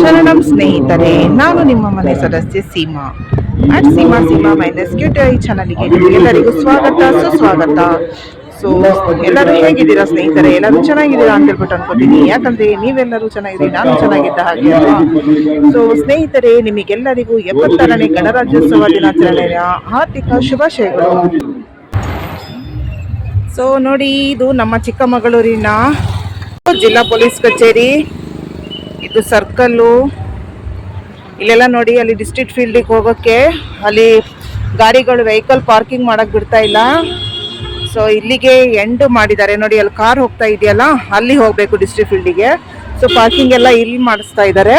ಶರಣಂ ಸ್ನೇಹಿತರೆ, ನಾನು ನಿಮ್ಮ ಮನೆ ಸದಸ್ಯ Seema. At Seema Seema minus I ಚಾನಲ್ಗೆ ಎಲ್ಲರಿಗೂ ಸ್ವಾಗತ, ಸುಸ್ವಾಗತ. ಸೊ ಎಲ್ಲರೂ ಹೇಗಿದ್ದೀರಾ ಸ್ನೇಹಿತರೆ? ಎಲ್ಲರೂ ಚೆನ್ನಾಗಿದ್ದೀರಾ ಅಂತ ಹೇಳ್ಬಿಟ್ಟು ಅನ್ಕೋತೀನಿ. ಯಾಕಂದ್ರೆ ನೀವೆಲ್ಲರೂ ಚೆನ್ನಾಗಿದ್ದೀರಿ, ನಾನು ಚೆನ್ನಾಗಿದ್ದ ಹಾಗೆ ಸೊ ಸ್ನೇಹಿತರೆ, ನಿಮಗೆಲ್ಲರಿಗೂ ಎಪ್ಪತ್ತಾರನೇ ಗಣರಾಜ್ಯೋತ್ಸವ ದಿನಾಚರಣೆಯ ಆರ್ಥಿಕ ಶುಭಾಶಯಗಳು. ಸೊ ನೋಡಿ, ಇದು ನಮ್ಮ ಚಿಕ್ಕಮಗಳೂರಿನ ಜಿಲ್ಲಾ ಪೊಲೀಸ್ ಕಚೇರಿ. ಇದು ಸರ್ಕಲ್ಲು. ಇಲ್ಲೆಲ್ಲ ನೋಡಿ, ಅಲ್ಲಿ ಡಿಸ್ಟ್ರಿಕ್ಟ್ ಫೀಲ್ಡಿಗೆ ಹೋಗೋಕ್ಕೆ ಅಲ್ಲಿ ಗಾಡಿಗಳು ವೆಹಿಕಲ್ ಪಾರ್ಕಿಂಗ್ ಮಾಡೋಕ್ಕೆ ಬಿಡ್ತಾ ಇಲ್ಲ. ಸೊ ಇಲ್ಲಿಗೆ ಎಂಡ್ ಮಾಡಿದ್ದಾರೆ. ನೋಡಿ, ಅಲ್ಲಿ ಕಾರ್ ಹೋಗ್ತಾ ಇದೆಯಲ್ಲ, ಅಲ್ಲಿ ಹೋಗಬೇಕು ಡಿಸ್ಟ್ರಿಕ್ಟ್ ಫೀಲ್ಡಿಗೆ ಸೊ ಪಾರ್ಕಿಂಗ್ ಎಲ್ಲ ಇಲ್ಲಿ ಮಾಡಿಸ್ತಾ ಇದ್ದಾರೆ.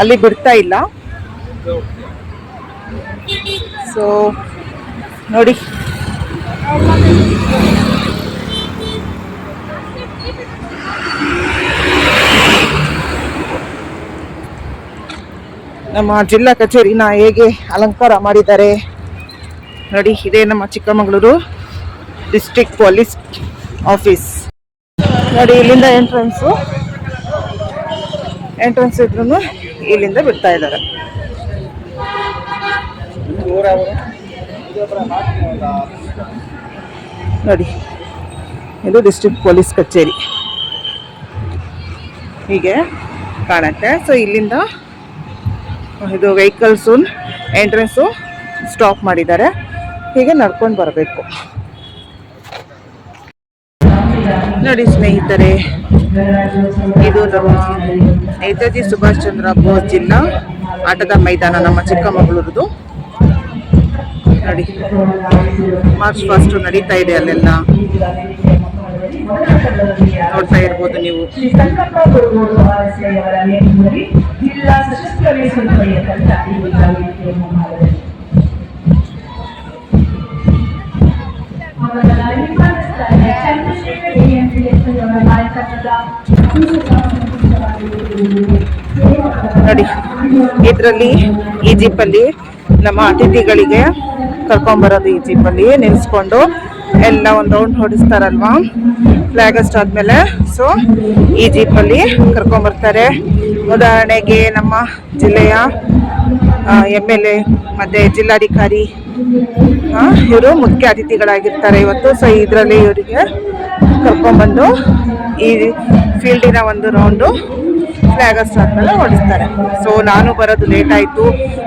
ಅಲ್ಲಿ ಬಿಡ್ತಾ ಇಲ್ಲ. ಸೊ ನೋಡಿ. ನಮ್ಮ ಜಿಲ್ಲಾ ಕಚೇರಿನ ಹೇಗೆ ಅಲಂಕಾರ ಮಾಡಿದ್ದಾರೆ. ನೋಡಿ, ಇದೇ ನಮ್ಮ ಚಿಕ್ಕಮಗಳೂರು ಡಿಸ್ಟ್ರಿಕ್ಟ್ ಪೊಲೀಸ್ ಆಫೀಸ್ ನೋಡಿ, ಇಲ್ಲಿಂದ ಎಂಟ್ರೆನ್ಸು ಎಂಟ್ರೆನ್ಸ್ ಇದ್ರೂ ಇಲ್ಲಿಂದ ಬಿಡ್ತಾ ಇದ್ದಾರೆ. ನೋಡಿ, ಇದು ಡಿಸ್ಟ್ರಿಕ್ಟ್ ಪೊಲೀಸ್ ಕಚೇರಿ. ಹೀಗೆ ಕಾಣುತ್ತೆ. ಸೊ ಇಲ್ಲಿಂದ ಇದು ವೆಹಿಕಲ್ಸು ಎಂಟ್ರೆನ್ಸು ಸ್ಟಾಪ್ ಮಾಡಿದ್ದಾರೆ. ಹೀಗೆ ನಡ್ಕೊಂಡು ಬರಬೇಕು. ನೋಡಿ ಸ್ನೇಹಿತರೆ, ಇದು ನಮ್ಮ ನೇತಾಜಿ ಸುಭಾಷ್ ಚಂದ್ರ ಬೋಸ್ ಜಿಲ್ಲಾ ಆಟದ ಮೈದಾನ, ನಮ್ಮ ಚಿಕ್ಕಮಗಳೂರದು. ನೋಡಿ ಮಾರ್ಚ್ ಫಾಸ್ಟು ನಡೀತಾ ಇದೆ ಅಲ್ಲೆಲ್ಲ. ನೋಡ್ತಾ ಇರ್ಬೋದು ನೀವು. ಜಿಲ್ಲಾ ಸಶಸ್ತ್ರ ಮೀಸಲು ಪಡೆಯ ತಂಡ ಈ ವೇದಿಕೆಯನ್ನು ಮಾಡಿದೆ. ಅವರ ನಿರ್ಮಾಣಸ್ಥಾನ ಚಂದ್ರಶೇಖರ್ ಎಎಂಪಿಎಸ್ ಅವರ ನಾಯಕತ್ವದ ನೋಡಿ ಇದರಲ್ಲಿ ಈ ಜೀಪಲ್ಲಿ ನಮ್ಮ ಅತಿಥಿಗಳಿಗೆ ಕರ್ಕೊಂಬರೋದು ಈ ಜೀಪಲ್ಲಿ ನಿಲ್ಸ್ಕೊಂಡು ಎಲ್ಲ ಒಂದು ರೌಂಡ್ ಹೊಡಿಸ್ತಾರಲ್ವಾ? ಫ್ಲಾಗ್ ಅಸ್ಟ್ ಆದ್ಮೇಲೆ. ಸೊ ಈ ಜೀಪಲ್ಲಿ ಕರ್ಕೊಂಬರ್ತಾರೆ ಉದಾಹರಣೆಗೆ ನಮ್ಮ ಜಿಲ್ಲೆಯ ಎಂ ಎಲ್ ಎ ಮತ್ತು ಜಿಲ್ಲಾಧಿಕಾರಿ ಇವರು ಮುಖ್ಯ ಅತಿಥಿಗಳಾಗಿರ್ತಾರೆ ಇವತ್ತು. ಸೊ ಇದರಲ್ಲಿ ಇವರಿಗೆ ಕರ್ಕೊಂಬಂದು ಈ ಫೀಲ್ಡಿನ ಒಂದು ರೌಂಡು ಫ್ಲಾಗ್ ಅಸ್ಟ್ ಆದ್ಮೇಲೆ ಓಡಿಸ್ತಾರೆ ಸೊ ನಾನು ಬರೋದು ಲೇಟ್ ಆಯಿತು.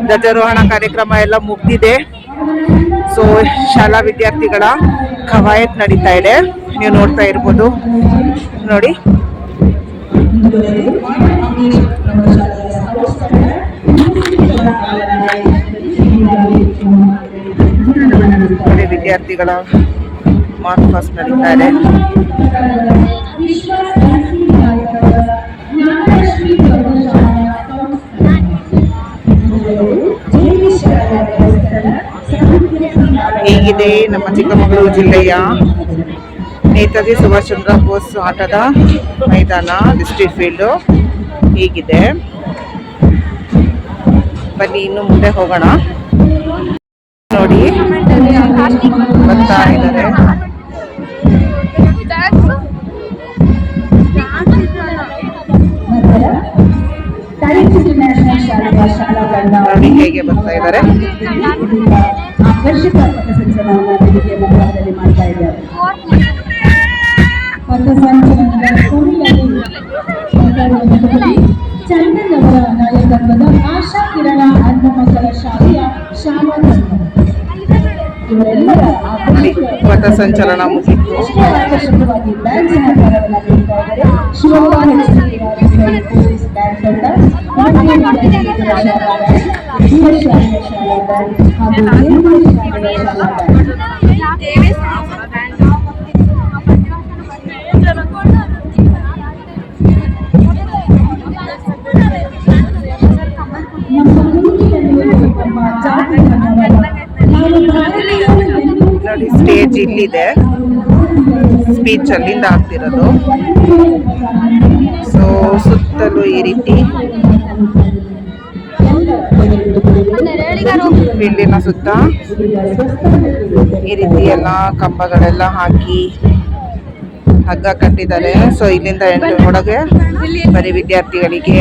ಧ್ವಜಾರೋಹಣ ಕಾರ್ಯಕ್ರಮ ಎಲ್ಲ ಮುಗ್ದಿದೆ. ಸೊ ಶಾಲಾ ವಿದ್ಯಾರ್ಥಿಗಳ ಕವಾಯತ್ ನಡೀತಾ ಇದೆ. ನೀವು ನೋಡ್ತಾ ಇರ್ಬೋದು. ನೋಡಿ. ವಿದ್ಯಾರ್ಥಿಗಳ ಮಾರ್ಕ್ ಪಾಸ್ಟ್ ನಡೀತಾ ಇದೆ. ಹೀಗಿದೆ ನಮ್ಮ ಚಿಕ್ಕಮಗಳೂರು ಜಿಲ್ಲೆಯ ನೇತಾಜಿ ಸುಭಾಷ್ ಚಂದ್ರ ಬೋಸ್ ಆಟದ ಮೈದಾನ ಡಿಸ್ಟ್ರಿಕ್ಟ್ ಫೀಲ್ಡು ಹೀಗಿದೆ. ಬನ್ನಿ ಇನ್ನು ಮುಂದೆ ಹೋಗೋಣ. ನೋಡಿ ಬರ್ತಾ ಇದ್ದಾರೆ. ನೋಡಿ ಹೇಗೆ ಬರ್ತಾ ಇದ್ದಾರೆ. ಆಕರ್ಷಕ ಪಥಸಂಚಲನವನ್ನು ವೇದಿಕೆ ಮುಂಭಾಗದಲ್ಲಿ ಮಾಡ್ತಾ ಇದ್ದಾರೆ. ಪಥಸಂಚಲನದ ಕೊನೆಯಲ್ಲಿ ಮಾತಾಡುವುದರಲ್ಲಿ ಚಂದನ್ ಅವರ ನಾಯಕತ್ವದ ಆಶಾ ಕಿರಣ ಅನ್ನ ಮಕ್ಕಳ ಶಾಲೆಯ ಶಾಲಾ ಇವರೆಲ್ಲರ ಆಕರ್ಷಕ ಪಥಸಂಚಲನ ಮುಗಿತು. ಆಕರ್ಷಕವಾಗಿ ಬ್ಯಾಂಕ್ ಸಹಕಾರವನ್ನು ನೀಡ್ತಾ ಇದ್ದಾರೆ. ಶಿವಮೊಗ್ಗ ಪೊಲೀಸ್ ತಂಡ. ಸ್ಟೇಜ್ ಇಲ್ಲಿದೆ. ಸ್ಪೀಚ್ ಅಲ್ಲಿಂದ ಆಗ್ತಿರೋದು. ಸೊ ಸುತ್ತಲೂ ಈ ರೀತಿ ಫೀಲ್ಡಿನ ಸುತ್ತ ಈ ರೀತಿ ಎಲ್ಲ ಕಂಬಗಳೆಲ್ಲ ಹಾಕಿ ಹಗ್ಗ ಕಟ್ಟಿದ್ದಾರೆ. ಸೊ ಇಲ್ಲಿಂದ ಎಂಟು ಒಳಗೆ ಬರೀ ವಿದ್ಯಾರ್ಥಿಗಳಿಗೆ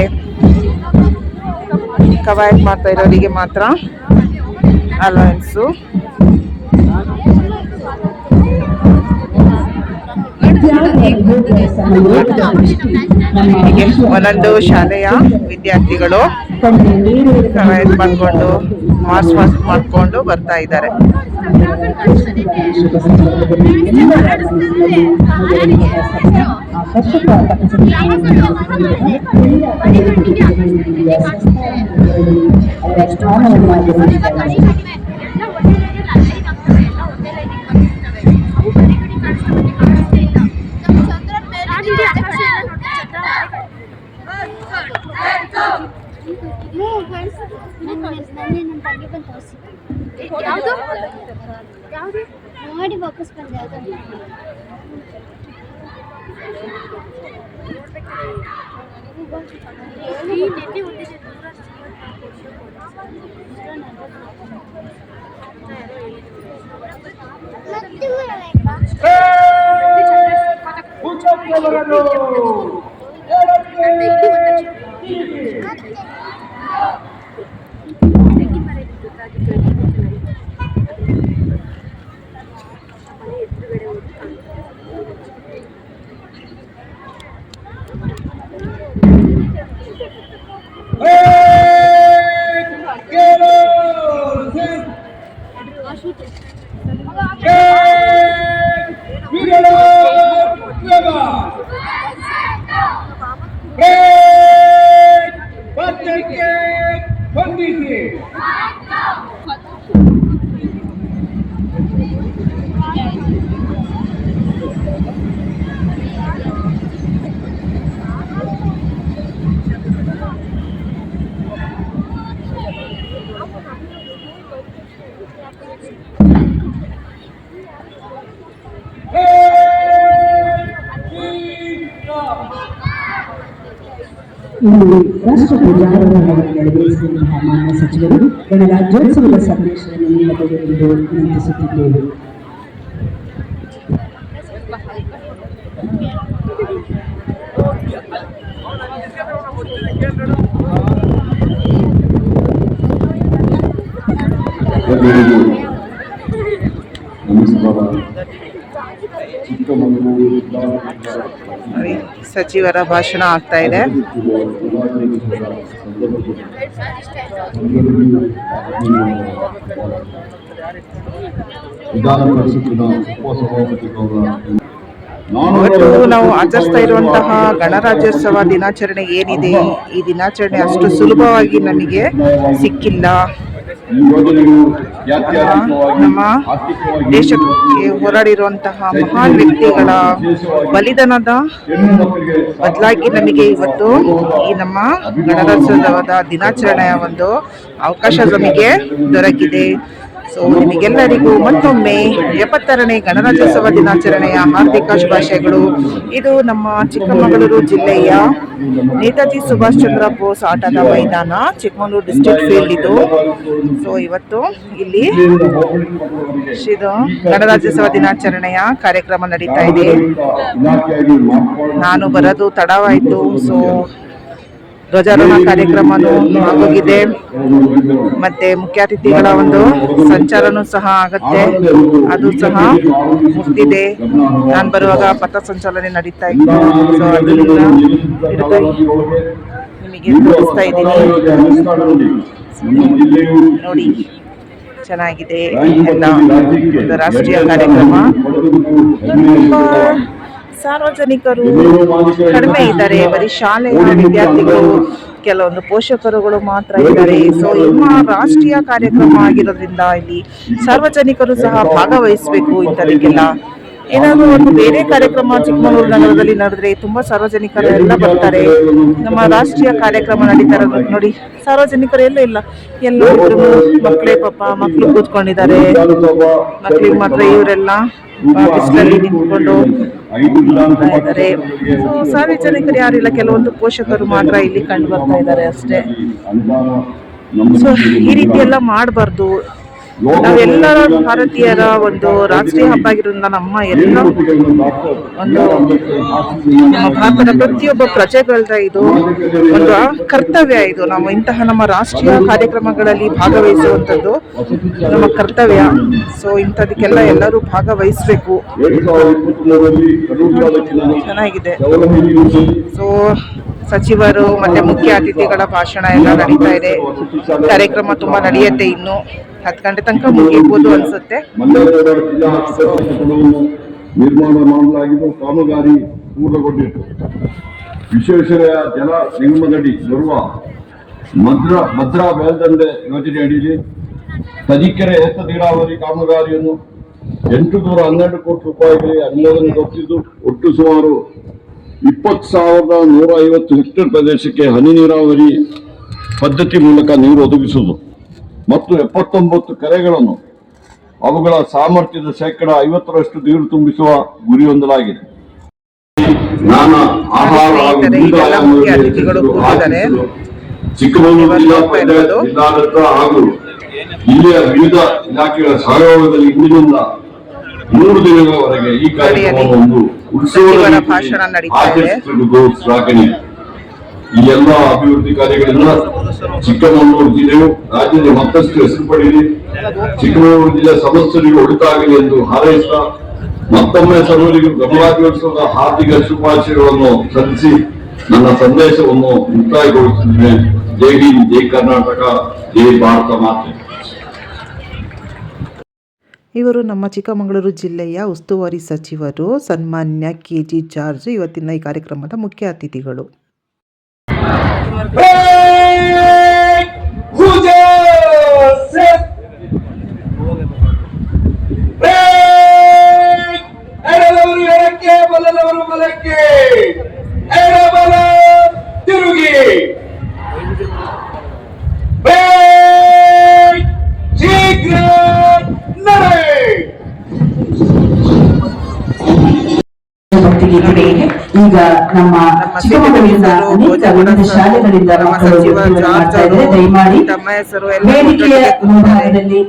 ಕವಾಯತ್ ಮಾಡ್ತಾ ಇರೋರಿಗೆ ಮಾತ್ರ ಅಲವೆನ್ಸು ವಿದ್ಯಾರ್ಥಿಗಳಿಗೆ ಸಹಯೋಗದ ದೃಷ್ಟಿ ನಮ್ಮ ಹೀಗೆ ವಿಶ್ವ ಒಂದೊಂದು ಶಾಲೆಯ ವಿದ್ಯಾರ್ಥಿಗಳು ಮಾಡಿಕೊಂಡು ಮಾಸ್ ಮಾಸ್ ಮಾಡ್ಕೊಂಡು ಬರ್ತಾ ಇದ್ದಾರೆ. ಶುಭ ಸಂದರ್ಭದಲ್ಲಿ ಎಲ್ಲರ ಮನಸ್ಸಿನಲ್ಲಿ ಮೊದಲನೆಯ ಸತ್ಯ, ಆಕರ್ಷಕ ಅವರ ಸ್ಥಾನವನ್ನಾಗಿರುತ್ತಾರೆ ಯಾವುದು ಯಾವುದು ನೋಡಿ ವಾಪಸ್ ಬಂದೆ ಅದು ಈ ನೆನ್ನೆ ಒಂದಿದೆ ಬಂಧಿಸಿ ಇಲ್ಲಿ ರಾಷ್ಟ್ರ ಧ್ವಜಾರೋಹಣವನ್ನು ನೆರವೇರಿಸಿದಂತಹ ಮಾನ್ಯ ಸಚಿವರು ಗಣರಾಜ್ಯೋತ್ಸವದ ಸಂದೇಶವನ್ನು ನೀಡಬೇಕು ಎಂದು ವಿನಂತಿಸುತ್ತಿದ್ದೇವೆ ಎಲ್ಲರಿಗೂ ನಮಸ್ಕಾರ. ಚಿಕ್ಕಮಗಳೂರು ಜಿಲ್ಲಾಡಳಿತ ನೋಡಿ ಸಚಿವರ ಭಾಷಣ ಆಗ್ತಾ ಇದೆ. ನಾವು ಆಚರಿಸ್ತಾ ಇರುವಂತಹ ಗಣರಾಜ್ಯೋತ್ಸವ ದಿನಾಚರಣೆ ಏನಿದೆ? ಈ ದಿನಾಚರಣೆ ಅಷ್ಟು ಸುಲಭವಾಗಿ ನನಗೆ ಸಿಕ್ಕಿಲ್ಲ. ನಮ್ಮ ದೇಶಕ್ಕೆ ಹೋರಾಡಿರುವಂತಹ ಮಹಾನ್ ವ್ಯಕ್ತಿಗಳ ಬಲಿದಾನದ ಬದಲಾಗಿ ನಮಗೆ ಇವತ್ತು ಈ ನಮ್ಮ ಗಣರಾಜ್ಯೋತ್ಸವದ ದಿನಾಚರಣೆಯ ಒಂದು ಅವಕಾಶ ನಮಗೆ ದೊರಕಿದೆ. ಸೊ ನಿಮಗೆಲ್ಲರಿಗೂ ಮತ್ತೊಮ್ಮೆ ಎಪ್ಪತ್ತರನೇ ಗಣರಾಜ್ಯೋತ್ಸವ ದಿನಾಚರಣೆಯ ಹಾರ್ದಿಕ ಶುಭಾಶಯಗಳು. ಇದು ನಮ್ಮ ಚಿಕ್ಕಮಗಳೂರು ಜಿಲ್ಲೆಯ ನೇತಾಜಿ ಸುಭಾಷ್ ಚಂದ್ರ ಬೋಸ್ ಆಟದ ಮೈದಾನ, ಚಿಕ್ಕಮಗಳೂರು ಡಿಸ್ಟ್ರಿಕ್ಟ್ ಫೀಲ್ಡ್ ಇದು. ಸೊ ಇವತ್ತು ಇಲ್ಲಿ ಗಣರಾಜ್ಯೋತ್ಸವ ದಿನಾಚರಣೆಯ ಕಾರ್ಯಕ್ರಮ ನಡೀತಾ ಇದೆ. ನಾನು ಬರೋದು ತಡವಾಯಿತು. ಸೊ ಧ್ವಜಾರೋಹಣ ಕಾರ್ಯಕ್ರಮವನ್ನು ಆಗೋಗಿದೆ ಮತ್ತೆ ಮುಖ್ಯ ಅತಿಥಿಗಳ ಒಂದು ಸಂಚಾರನೂ ಸಹ ಆಗತ್ತೆ. ಅದು ಸಹ ಮುಗ್ದಿದೆ. ನಾನು ಬರುವಾಗ ಪಥ ಸಂಚಾಲನೆ ನಡೀತಾ ಇತ್ತು. ನಿಮಗೆ ತೋರಿಸ್ತಾ ಇದ್ದೀನಿ. ನೋಡಿ, ಚೆನ್ನಾಗಿದೆ ಎಲ್ಲ ರಾಷ್ಟ್ರೀಯ ಕಾರ್ಯಕ್ರಮ. ಸಾರ್ವಜನಿಕರು ಕಡಿಮೆ ಇದ್ದಾರೆ. ಬರೀ ಶಾಲೆಯ ವಿದ್ಯಾರ್ಥಿಗಳು ಕೆಲವೊಂದು ಪೋಷಕರುಗಳು ಮಾತ್ರ ಇದ್ದಾರೆ. ಸೊ ನಿಮ್ಮ ರಾಷ್ಟ್ರೀಯ ಕಾರ್ಯಕ್ರಮ ಆಗಿರೋದ್ರಿಂದ ಇಲ್ಲಿ ಸಾರ್ವಜನಿಕರು ಸಹ ಭಾಗವಹಿಸಬೇಕು ಇಂಥದಕ್ಕೆಲ್ಲ. ಏನಾದರೂ ಒಂದು ಬೇರೆ ಕಾರ್ಯಕ್ರಮ ಚಿಕ್ಕಮಗಳೂರು ನಗರದಲ್ಲಿ ನಡೆದ್ರೆ ತುಂಬಾ ಸಾರ್ವಜನಿಕರು ಎಲ್ಲ ಬರ್ತಾರೆ. ನಮ್ಮ ರಾಷ್ಟ್ರೀಯ ಕಾರ್ಯಕ್ರಮ ನಡೀತಾ ಇರೋದು ನೋಡಿ ಸಾರ್ವಜನಿಕರು ಎಲ್ಲ ಇಲ್ಲ. ಎಲ್ಲ ಮಕ್ಕಳೇ ಪಾಪ ಮಕ್ಕಳು ಕೂತ್ಕೊಂಡಿದ್ದಾರೆ. ಮಕ್ಕಳಿಗೆ ಮಾತ್ರ ಇವರೆಲ್ಲ ಬಿಸಿಲಲ್ಲಿ ನಿಂತ್ಕೊಂಡು ಇದ್ದಾರೆ. ಸೊ ಸಾರ್ವಜನಿಕರು ಯಾರಿಲ್ಲ ಕೆಲವೊಂದು ಪೋಷಕರು ಮಾತ್ರ ಇಲ್ಲಿ ಕಂಡು ಬರ್ತಾ ಇದ್ದಾರೆ ಅಷ್ಟೇ. ಸೊ ಈ ರೀತಿ ಎಲ್ಲ ಮಾಡಬಾರ್ದು. ನಾವೆಲ್ಲರ ಭಾರತೀಯರ ಒಂದು ರಾಷ್ಟ್ರೀಯ ಹಬ್ಬ ಆಗಿರೋದ್ರಿಂದ ನಮ್ಮ ಎಲ್ಲ ಒಂದು ನಮ್ಮ ಭಾರತದ ಪ್ರತಿಯೊಬ್ಬ ಪ್ರಜೆಗಳ ಇದು ಒಂದು ಕರ್ತವ್ಯ ಇದು. ನಾವು ಇಂತಹ ನಮ್ಮ ರಾಷ್ಟ್ರೀಯ ಕಾರ್ಯಕ್ರಮಗಳಲ್ಲಿ ಭಾಗವಹಿಸುವಂಥದ್ದು ನಮ್ಮ ಕರ್ತವ್ಯ. ಸೊ ಇಂಥದಕ್ಕೆಲ್ಲ ಎಲ್ಲರೂ ಭಾಗವಹಿಸಬೇಕು. ಚೆನ್ನಾಗಿದೆ. ಸೊ ಸಚಿವರು ಮತ್ತೆ ಮುಖ್ಯ ಅತಿಥಿಗಳ ಭಾಷಣ ಎಲ್ಲ ನಡೀತಾ ಇದೆ. ಕಾರ್ಯಕ್ರಮ ತುಂಬಾ ನಡೆಯುತ್ತೆ ಇನ್ನು. ಹತ್ತು ಗಂಟೆ ತನಕ ಮುಗಿಯಬಹುದು ಅನ್ಸುತ್ತೆ. ನಿರ್ಮಾಣ ಮಾಡಲಾಗಿದ್ದು ಕಾಮಗಾರಿ ಪೂರ್ಣಗೊಂಡಿತ್ತು ವಿಶ್ವೇಶ್ವರ ಜಲ ನಿಗಮದಡಿ ಬರುವ ಭದ್ರಾ ಭದ್ರಾ ಮೇಲ್ದಂಡೆ ಯೋಜನೆ ಅಡಿಯಲ್ಲಿ ತರೀಕೆರೆ ಏತ ನೀರಾವರಿ ಕಾಮಗಾರಿಯನ್ನು ಎಂಟು ನೂರ ಹನ್ನೆರಡು ಕೋಟಿ ರೂಪಾಯಿಗಳಿಗೆ ಅನುಮೋದನೆ ಗೊತ್ತಿದ್ದು ಒಟ್ಟು ಸುಮಾರು ಇಪ್ಪತ್ತು ಸಾವಿರದ ನೂರ ಐವತ್ತು ಹೆಕ್ಟೇರ್ ಪ್ರದೇಶಕ್ಕೆ ಹನಿ ನೀರಾವರಿ ಪದ್ಧತಿ ಮೂಲಕ ನೀರು ಒದಗಿಸುವುದು ಮತ್ತು ಎಪ್ಪತ್ತೊಂಬತ್ತು ಕೆರೆಗಳನ್ನು ಅವುಗಳ ಸಾಮರ್ಥ್ಯದ ಶೇಕಡ ಐವತ್ತರಷ್ಟು ನೀರು ತುಂಬಿಸುವ ಗುರಿ ಹೊಂದಲಾಗಿದೆ. ಚಿಕ್ಕಮಗಳೂರು ಜಿಲ್ಲಾ ಪಂಚಾಯತ್ ಜಿಲ್ಲಾಡಳಿತ ಹಾಗೂ ಜಿಲ್ಲೆಯ ವಿವಿಧ ಇಲಾಖೆಗಳ ಸಹಯೋಗದಲ್ಲಿ ಇಂದಿನಿಂದ ಮೂರು ದಿನಗಳವರೆಗೆ ಈ ಕಾರ್ಯಕ್ರಮವನ್ನು ಉತ್ಸವದ ಶ್ಲಾಘನೀಯ ಈ ಎಲ್ಲ ಅಭಿವೃದ್ಧಿ ಕಾರ್ಯಗಳನ್ನ ಚಿಕ್ಕಮಗಳೂರು ಜಿಲ್ಲೆಯು ರಾಜ್ಯದ ಮತ್ತಷ್ಟು ಹೆಸರು ಪಡೆಯಲಿ. ಚಿಕ್ಕಮಗಳೂರು ಜಿಲ್ಲೆ ಸಮಸ್ಯೆಗಳಿಗೆ ಒಳಿತಾಗಲಿ ಎಂದು ಹಾರೈಸುತ್ತಾ ಮತ್ತೊಮ್ಮೆ ಸರ್ವರಿಗೂ ಗಣರಾಜ್ಯೋತ್ಸವದ ಹಾರ್ದಿಕ ಶುಭಾಶಯಗಳನ್ನು ಸಲ್ಲಿಸಿ ನನ್ನ ಸಂದೇಶವನ್ನು ಮುಕ್ತಾಯಗೊಳಿಸುತ್ತೇನೆ ಜೈ ಹಿಂದ್ ಜೈ ಕರ್ನಾಟಕ ಜೈ ಭಾರತ ಮಾತೆ. ಇವರು ನಮ್ಮ ಚಿಕ್ಕಮಗಳೂರು ಜಿಲ್ಲೆಯ ಉಸ್ತುವಾರಿ ಸಚಿವರು ಸನ್ಮಾನ್ಯ ಕೆ ಜಿ ಜಾರ್ಜ್ ಇವತ್ತಿನ ಈ ಕಾರ್ಯಕ್ರಮದ ಮುಖ್ಯ ಅತಿಥಿಗಳು ತಿರುಗಿ ಭಕ್ತಿಗೀತೆಗಳಿಗೆ ಈಗ ನಮ್ಮ ಚಿಕ್ಕಮಗಳೂರಿನ ಅನೇಕ ವಿವಿಧ ಶಾಲೆಗಳಿಂದ ಮಕ್ಕಳು ಮಾಡ್ತಾ ಇದ್ದಾರೆ ದಯಮಾಡಿ ತಮ್ಮ ಹೆಸರು ಎಲ್ಲ ವೇದಿಕೆಯ ಮುಂಭಾಗದಲ್ಲಿ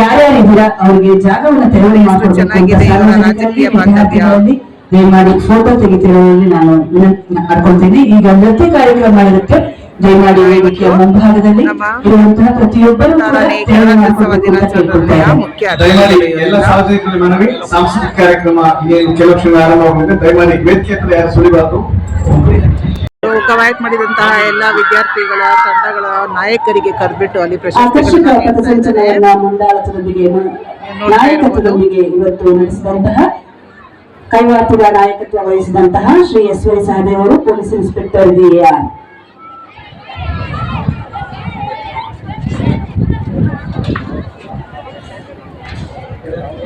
ಯಾರ್ಯಾರಿದ್ದೀರಾ ಅವರಿಗೆ ಜಾಗವನ್ನು ತೆರವಣಿ ಮಾಡಿಕೊಡ್ಬೇಕು ದಯಮಾಡಿ ಫೋಟೋ ತೆಗಿತಿರೋದ್ರಲ್ಲಿ ನಾನು ವಿನಂತಿ ಮಾಡ್ಕೊಳ್ತೀನಿ. ಈಗ ನೃತ್ಯ ಕಾರ್ಯಕ್ರಮ ಇರುತ್ತೆ. ದಯಮಾಡಿ ವೇದಿಕೆಯ ಮುಂಭಾಗದಲ್ಲಿ ಇರುವಂತಹ ಪ್ರತಿಯೊಬ್ಬರು ಎಲ್ಲ ಸಾರ್ವಜನಿಕರ ಮನವಿ ಸಾಂಸ್ಕೃತಿಕ ಕಾರ್ಯಕ್ರಮ ಏನು ಕೆಲವು ಕ್ಷಣ ಆರಂಭವಾಗಿದೆ ದಯಮಾಡಿ ವೇದಿಕೆ ಹತ್ರ ಯಾರು ಸುಳಿಬಾರದು. ಕವಾಯತ್ ಮಾಡಿದಂತಹ ಎಲ್ಲ ವಿದ್ಯಾರ್ಥಿಗಳ ತಂಡಗಳ ನಾಯಕರಿಗೆ ಕರೆದ್ಬಿಟ್ಟು ಅಲ್ಲಿ ಆಕರ್ಷಕ. ಪಥಸಂಚಲನ ಮುಂದಾಳತ್ವದೊಂದಿಗೆ ನಾಯಕತ್ವದೊಂದಿಗೆ ಇವತ್ತು ನಡೆಸಿದಂತಹ ಕೈವಾತುಗಳ ನಾಯಕತ್ವ ವಹಿಸಿದಂತಹ ಶ್ರೀ ಎಸ್ ವೈ ಸಹದೇವ್ ಅವರು ಪೊಲೀಸ್ ಇನ್ಸ್ಪೆಕ್ಟರ್ ಡಿಎಆರ್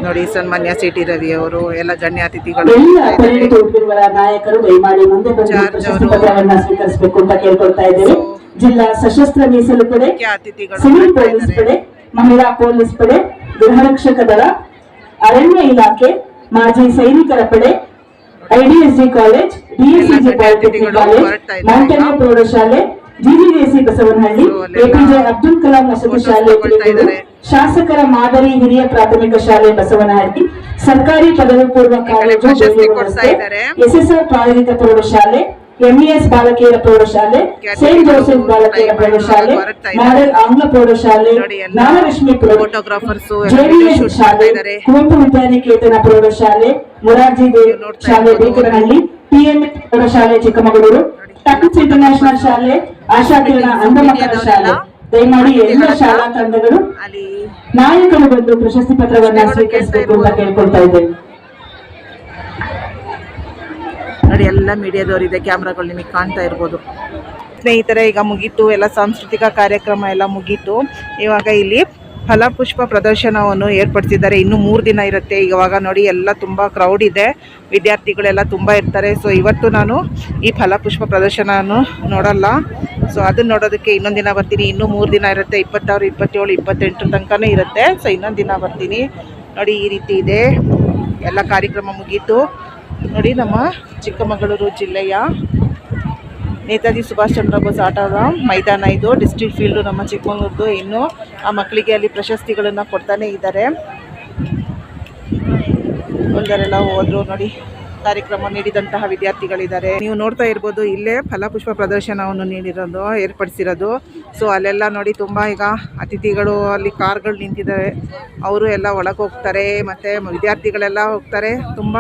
ನೋಡಿ ಸನ್ಮಾನ್ಯ ಸಿ ಟಿ ರವಿ ಅವರು ಎಲ್ಲ ಗಣ್ಯ ಅತಿಥಿಗಳು ಎಲ್ಲ ಇದ್ದಾರೆ. ನಾಯಕರು ದಯಮಾಡಿ ಮುಂದೆ ಸ್ವೀಕರಿಸಬೇಕು ಅಂತ ಕೇಳ್ಕೊಳ್ತಾ ಇದ್ದೇವೆ ಜಿಲ್ಲಾ ಸಶಸ್ತ್ರ ಮೀಸಲು ಪಡೆ ಸಿವಿಲ್ ಪೊಲೀಸ್. ಪಡೆ ಮಹಿಳಾ ಪೊಲೀಸ್ ಪಡೆ ಗೃಹರಕ್ಷಕ ದಳ ಅರಣ್ಯ ಇಲಾಖೆ ಮಾಜಿ ಸೈನಿಕರ ಪಡೆ IDSG college DSCG polytechnic college mountaineer ಪ್ರೌಢಶಾಲೆ ಜಿಜಿಡಿಎಸ್ಸಿ ಬಸವನಹಳ್ಳಿ ಎಪಿಜೆ ಅಬ್ದುಲ್ ಕಲಾಂ ವಸತಿ ಶಾಲೆ. ಶಾಸಕರ ಮಾದರಿ ಹಿರಿಯ ಪ್ರಾಥಮಿಕ ಶಾಲೆ ಬಸವನಹಳ್ಳಿ ಸರ್ಕಾರಿ ಪದವಿ ಪೂರ್ವ ಕಾಲೇಜು. ಎಸ್ಎಸ್ಆರ್ ಪ್ರಾಯೋಗಿಕ ಪ್ರೌಢಶಾಲೆ ಎಂಇಎಸ್ ಬಾಲಕಿಯರ ಪ್ರೌಢಶಾಲೆ ಸೇಂಟ್ ಜೋಸೆಫ್ ಬಾಲಕಿಯರ ಪ್ರೌಢಶಾಲೆ ಮಾಡೆಲ್ ಆಂಗ್ಲ ಪ್ರೌಢಶಾಲೆ ಎಲ್ಲ ಜೆಡಿಎಸ್ ಶಾಲೆ ಕುವೆಂಪು ವಿದ್ಯಾನಿಕೇತನ ಪ್ರೌಢಶಾಲೆ ಮೊರಾರ್ಜಿ ದೇವ್ ಶಾಲೆ ಬೀಕರಹಳ್ಳಿ ಪಿಎಂ ಪ್ರೌಢಶಾಲೆ ಚಿಕ್ಕಮಗಳೂರು ಟಕ್ಸ್ ಇಂಟರ್ನ್ಯಾಷನಲ್ ಶಾಲೆ ಆಶಾ ಕಿರಣ ಅಂಧ ಮಕ್ಕಳ ಶಾಲೆ. ದಯಮಾಡಿ ಎಲ್ಲ ಶಾಲಾ ತಂಡಗಳು ನಾಯಕರು ಬಂದು ಪ್ರಶಸ್ತಿ ಪತ್ರವನ್ನ ಸ್ವೀಕರಿಸಬೇಕು ಅಂತ ಕೇಳ್ಕೊಳ್ತಾ ಇದ್ದೇವೆ ನೋಡಿ ಎಲ್ಲ ಮೀಡಿಯಾದವರಿದೆ ಕ್ಯಾಮ್ರಾಗಳು ನಿಮಗೆ ಕಾಣ್ತಾ ಇರ್ಬೋದು. ಸ್ನೇಹಿತರೆ ಈಗ ಮುಗೀತು ಎಲ್ಲ ಸಾಂಸ್ಕೃತಿಕ ಕಾರ್ಯಕ್ರಮ ಎಲ್ಲ ಮುಗೀತು. ಇವಾಗ ಇಲ್ಲಿ ಫಲಪುಷ್ಪ ಪ್ರದರ್ಶನವನ್ನು ಏರ್ಪಡಿಸಿದ್ದಾರೆ. ಇನ್ನು ಮೂರು ದಿನ ಇರುತ್ತೆ. ಇವಾಗ ನೋಡಿ, ಎಲ್ಲ ತುಂಬ ಕ್ರೌಡ್ ಇದೆ. ವಿದ್ಯಾರ್ಥಿಗಳೆಲ್ಲ ತುಂಬ ಇರ್ತಾರೆ. ಸೊ ಇವತ್ತು ನಾನು ಈ ಫಲಪುಷ್ಪ ಪ್ರದರ್ಶನವನ್ನು ನೋಡಲ್ಲ. ಸೊ ಅದನ್ನು ನೋಡೋದಕ್ಕೆ ಇನ್ನೊಂದು ದಿನ ಬರ್ತೀನಿ. ಇನ್ನೂ ಮೂರು ದಿನ ಇರುತ್ತೆ. ಇಪ್ಪತ್ತಾರು, ಇಪ್ಪತ್ತೇಳು, ಇಪ್ಪತ್ತೆಂಟು ತನಕನೂ ಇರುತ್ತೆ. ಸೊ ಇನ್ನೊಂದು ದಿನ ಬರ್ತೀನಿ. ನೋಡಿ, ಈ ರೀತಿ ಇದೆ. ಎಲ್ಲ ಕಾರ್ಯಕ್ರಮ ಮುಗೀತು. ನೋಡಿ, ನಮ್ಮ ಚಿಕ್ಕಮಗಳೂರು ಜಿಲ್ಲೆಯ ನೇತಾಜಿ ಸುಭಾಷ್ ಚಂದ್ರ ಬೋಸ್ ಆಟದ ಮೈದಾನ ಇದು. ಡಿಸ್ಟ್ರಿಕ್ಟ್ ಫೀಲ್ಡು ನಮ್ಮ ಚಿಕ್ಕಮಗಳೂರ್ದು ಇನ್ನು ಆ ಮಕ್ಕಳಿಗೆ ಅಲ್ಲಿ ಪ್ರಶಸ್ತಿಗಳನ್ನು ಕೊಡ್ತಾನೆ ಇದ್ದಾರೆ ಒಂದರೆಲ್ಲ ಹೋದ್ರು ನೋಡಿ, ಕಾರ್ಯಕ್ರಮ ನೀಡಿದಂತಹ ವಿದ್ಯಾರ್ಥಿಗಳಿದ್ದಾರೆ ನೀವು ನೋಡ್ತಾ ಇರ್ಬೋದು, ಇಲ್ಲೇ ಫಲಪುಷ್ಪ ಪ್ರದರ್ಶನವನ್ನು ನೀಡಿರೋದು, ಏರ್ಪಡಿಸಿರೋದು. ಸೊ ಅಲ್ಲೆಲ್ಲ ನೋಡಿ ತುಂಬ ಈಗ ಅತಿಥಿಗಳು, ಅಲ್ಲಿ ಕಾರ್ಗಳು ನಿಂತಿದ್ದಾವೆ ಅವರು ಎಲ್ಲ ಒಳಗೆ ಹೋಗ್ತಾರೆ ಮತ್ತು ವಿದ್ಯಾರ್ಥಿಗಳೆಲ್ಲ ಹೋಗ್ತಾರೆ. ತುಂಬ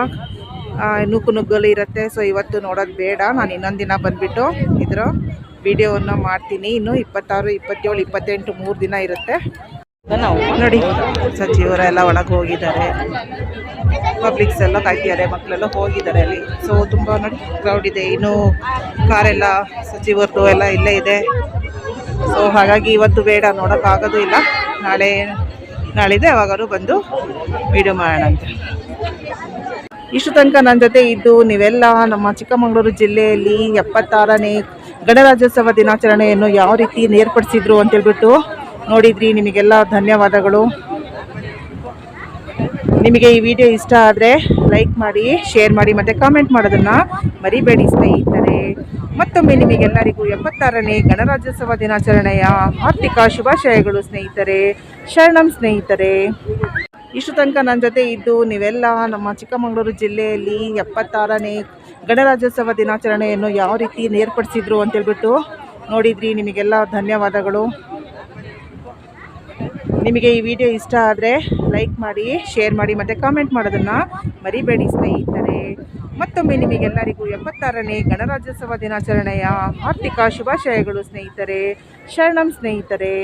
ನೂಕು ನುಗ್ಗಲು ಇರುತ್ತೆ. ಸೊ ಇವತ್ತು ನೋಡೋದು ಬೇಡ. ನಾನು ಇನ್ನೊಂದು ದಿನ ಬಂದುಬಿಟ್ಟು ಇದರ ವಿಡಿಯೋವನ್ನು ಮಾಡ್ತೀನಿ. ಇನ್ನು ಇಪ್ಪತ್ತಾರು, ಇಪ್ಪತ್ತೇಳು, ಇಪ್ಪತ್ತೆಂಟು ಮೂರು ದಿನ ಇರುತ್ತೆ. ನೋಡಿ ಸಚಿವರೆಲ್ಲ ಒಳಗೆ ಹೋಗಿದ್ದಾರೆ. ಪಬ್ಲಿಕ್ಸ್ ಎಲ್ಲ ಕಾಯ್ತಿದ್ದಾರೆ. ಮಕ್ಕಳೆಲ್ಲ ಹೋಗಿದ್ದಾರೆ ಅಲ್ಲಿ. ಸೊ ತುಂಬ ನೋಡಿ ಕ್ರೌಡ್ ಇದೆ. ಇನ್ನು ಕಾರೆಲ್ಲ ಸಚಿವರದು ಎಲ್ಲ ಇಲ್ಲೇ ಇದೆ. ಸೊ ಹಾಗಾಗಿ ಇವತ್ತು ಬೇಡ. ನೋಡೋಕ್ಕಾಗೋದು ಇಲ್ಲ. ನಾಳೆ, ನಾಳಿದೆ ಯಾವಾಗಾದ್ರು ಬಂದು ವಿಡಿಯೋ ಮಾಡೋಣ ಅಂತ ಇಷ್ಟು ತನಕ ನನ್ನ ಜೊತೆ ಇದ್ದು ನೀವೆಲ್ಲ ನಮ್ಮ ಚಿಕ್ಕಮಗಳೂರು ಜಿಲ್ಲೆಯಲ್ಲಿ ಎಪ್ಪತ್ತಾರನೇ ಗಣರಾಜ್ಯೋತ್ಸವ ದಿನಾಚರಣೆಯನ್ನು ಯಾವ ರೀತಿ ಏರ್ಪಡಿಸಿದ್ರು ಅಂತೇಳ್ಬಿಟ್ಟು ನೋಡಿದ್ರಿ. ನಿಮಗೆಲ್ಲ ಧನ್ಯವಾದಗಳು. ನಿಮಗೆ ಈ ವಿಡಿಯೋ ಇಷ್ಟ ಆದರೆ ಲೈಕ್ ಮಾಡಿ, ಶೇರ್ ಮಾಡಿ, ಮತ್ತು ಕಾಮೆಂಟ್ ಮಾಡೋದನ್ನು ಮರಿಬೇಡಿ ಸ್ನೇಹಿತರೆ. ಮತ್ತೊಮ್ಮೆ ನಿಮಗೆಲ್ಲರಿಗೂ ಎಪ್ಪತ್ತಾರನೇ ಗಣರಾಜ್ಯೋತ್ಸವ ದಿನಾಚರಣೆಯ ಆರ್ಥಿಕ ಶುಭಾಶಯಗಳು ಸ್ನೇಹಿತರೆ. ಶರಣಂ ಸ್ನೇಹಿತರೆ. ಇಷ್ಟು ತನಕ ನನ್ನ ಜೊತೆ ಇದ್ದು ನೀವೆಲ್ಲ ನಮ್ಮ ಚಿಕ್ಕಮಗಳೂರು ಜಿಲ್ಲೆಯಲ್ಲಿ ಎಪ್ಪತ್ತಾರನೇ ಗಣರಾಜ್ಯೋತ್ಸವ ದಿನಾಚರಣೆಯನ್ನು ಯಾವ ರೀತಿ ಏರ್ಪಡಿಸಿದ್ರು ಅಂತೇಳ್ಬಿಟ್ಟು ನೋಡಿದ್ರಿ. ನಿಮಗೆಲ್ಲ ಧನ್ಯವಾದಗಳು. ನಿಮಗೆ ಈ ವಿಡಿಯೋ ಇಷ್ಟ ಆದರೆ ಲೈಕ್ ಮಾಡಿ, ಶೇರ್ ಮಾಡಿ, ಮತ್ತು ಕಾಮೆಂಟ್ ಮಾಡೋದನ್ನು ಮರಿಬೇಡಿ ಸ್ನೇಹಿತರೆ. ಮತ್ತೊಮ್ಮೆ ನಿಮಗೆಲ್ಲರಿಗೂ ಎಪ್ಪತ್ತಾರನೇ ಗಣರಾಜ್ಯೋತ್ಸವ ದಿನಾಚರಣೆಯ ಆರ್ಥಿಕ ಶುಭಾಶಯಗಳು ಸ್ನೇಹಿತರೆ. ಶರಣಂ ಸ್ನೇಹಿತರೆ.